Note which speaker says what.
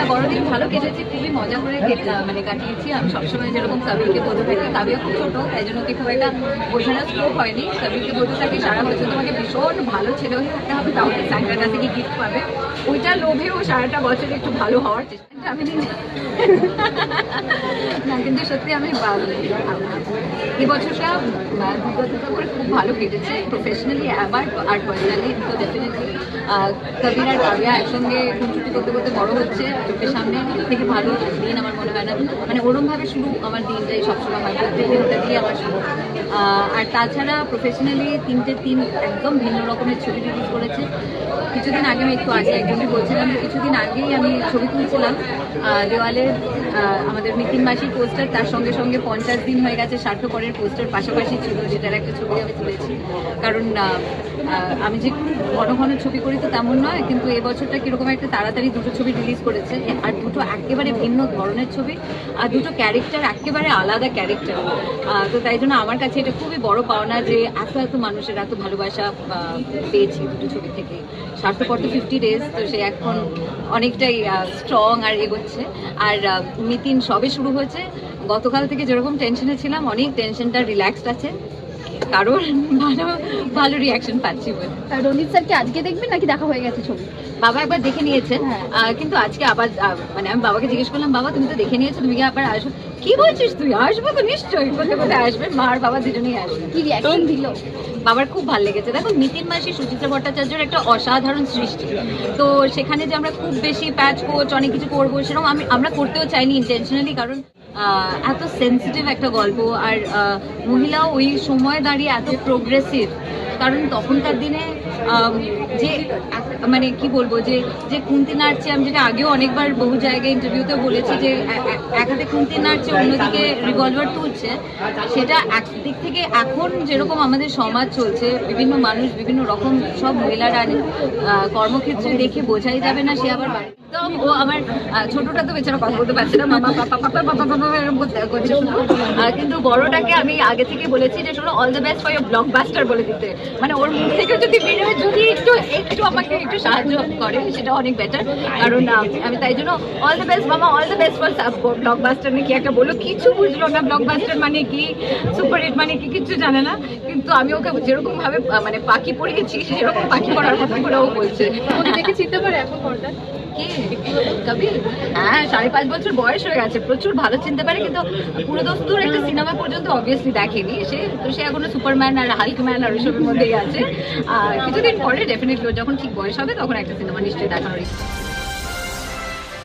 Speaker 1: হ্যাঁ বড়দিন ভালো কেটেছে, খুবই মজা করে মানে কাটিয়েছি। আমি সবসময় যেরকম সাবিরকে বলতে থাকি সাবিও খুব ছোট, তাই জন্য ওকে খুব একটা বোঝানোর স্কোপ হয়নি। সাবিরকে বলতে থাকি, সারা বছর তোমাকে ভীষণ ভালো ছেলে হয়ে থাকতে হবে তাহলে সাইনটার কাছে গিয়ে গিফট পাবে। ওইটা লোভে ও সারাটা বছর একটু ভালো হওয়ার চেষ্টা আমি না, কিন্তু সত্যি আমি এই বছরটা বিগতটা করে খুব ভালো কেটেছে প্রফেশনালি আবার আর পার্সোনালি তো ডেফিনেটলি কবির আর কাবিয়া একসঙ্গে খুনছুটি করতে করতে বড় হচ্ছে। চোখের সামনে থেকে ভালো দিন আমার মনে হয় না। মানে ওরমভাবে শুরু আমার দিনটাই সবসময় হয়। প্রত্যেকদিন ওটা দিয়ে আমার শুরু। আর তাছাড়া প্রফেশনালি তিনটে তিন একদম ভিন্ন রকমের ছবি রিলিজ করেছে। কিছুদিন আগে আমি একটু আগে একজনকে বলছিলাম কিছুদিন আগেই আমি ছবি তুলছিলাম। দেওয়ালে আমাদের মিতিন মাসির পোস্টার তার সঙ্গে সঙ্গে পঞ্চাশ দিন হয়ে গেছে স্বার্থপরের পোস্টার পাশাপাশি ছিল, যেটার একটা ছবি আমি তুলেছি। কারণ আমি যে ঘন ঘন ছবি করি তো তেমন নয়, কিন্তু এবছরটা কীরকম একটা তাড়াতাড়ি দুটো ছবি রিলিজ করেছে। আর দুটো একেবারে ভিন্ন ধরনের ছবি, আর দুটো ক্যারেক্টার একেবারে আলাদা ক্যারেক্টার তো তাই জন্য আমার কাছে এটা খুবই বড় পাওনা যে এত এত মানুষের এত ভালোবাসা পেয়েছি দুটো ছবি থেকে। স্বার্থপর তো ফিফটি ডেজ তো সে এখন অনেকটাই স্ট্রং আর এগোচ্ছে। আর মিতিন সবে শুরু হয়েছে। গতকাল থেকে যেরকম টেনশনে ছিলাম, অনেক টেনশনটা রিল্যাক্সড আছে। কারণ ভালো ভালো রিয়াকশন পাচ্ছি বলে।
Speaker 2: রণিত স্যারকে আজকে দেখবেন নাকি দেখা হয়ে গেছে ছবি?
Speaker 1: বাবা একবার দেখে নিয়েছেন।
Speaker 2: হ্যাঁ।
Speaker 1: কিন্তু আজকে আবার মানে আমি বাবাকে জিজ্ঞেস করলাম বাবা তুমি তো দেখে নিয়েছো তুমি কি আবার আসবে? কি বলছিস তুই? আসব তো নিশ্চয়ই কোথায় কোথায় আসবে? মা আর বাবা দুজনেই আসবে।
Speaker 2: কি রিয়াকশন দিল?
Speaker 1: বাবার খুব ভালো লেগেছে। দেখো নিতিন মাসি সুচিত্রা ভট্টাচার্যের একটা অসাধারণ সৃষ্টি। তো সেখানে যে আমরা খুব বেশি প্যাচ কোচ অনেক কিছু করব সেরকম আমি আমরা করতেও চাইনি ইন্টেনশনালি কারণ এত সেন্সিটিভ একটা গল্প। আর মহিলা ওই সময় দাঁড়িয়ে এত প্রোগ্রেসিভ কারণ তখনকার দিনে যে মানে কি বলব, যে যে কুন্তি নাচছে আমি যেটা আগেও অনেকবার বহু জায়গায় ইন্টারভিউতে বলেছি যে এক হাতে কুন্তি নাচছে অন্যদিকে রিভলভার তুলছে, সেটা একদিক থেকে এখন যেরকম আমাদের সমাজ চলছে, বিভিন্ন মানুষ বিভিন্ন রকম সব মহিলারা কর্মক্ষেত্রে দেখে বোঝাই যাবে না, সে আবার একদম, ও আমার ছোটটা তো বেচারা কথা বলতে পারছে না, মামা পাপা পাপা পাপা পাপা এরকম করছে কিন্তু বড়টাকে আমি আগে থেকে বলেছি যে, শোনো all the best for your blockbuster বলে দিতে। মানে ওর মুখ থেকে যদি বেরোয়, যদি একটু একটু আমাকে একটু সাহায্য করে সেটা অনেক বেটার কারণ আমি তাই জন্য অল দ্য বেস্ট মামা all the best for blockbuster নাকি একটা বলো কিছু বুঝলো না ব্লকবাস্টার মানে কি সুপার হিট মানে কি কিছু জানে না। কিন্তু আমি ওকে যেরকম ভাবে মানে পাখি পড়িয়েছি সেরকম পাখি পড়ার কথা করে ও বলছে।
Speaker 2: দেখে চিনতে পারে এখন পর্দা?
Speaker 1: কবির হ্যাঁ সাড়ে পাঁচ বছর বয়স হয়ে গেছে প্রচুর ভালো চিনতে পারে কিন্তু পুরো দস্তুর একটা সিনেমা পর্যন্ত অবভিয়াসলি দেখেনি। সে তো সে এখনও সুপারম্যান আর হাল্কম্যান আর ওইসবের মধ্যেই আছে। আর কিছুদিন পরে ডেফিনেটলি যখন ঠিক বয়স হবে তখন একটা সিনেমা নিশ্চয়ই দেখানোর ইচ্ছা।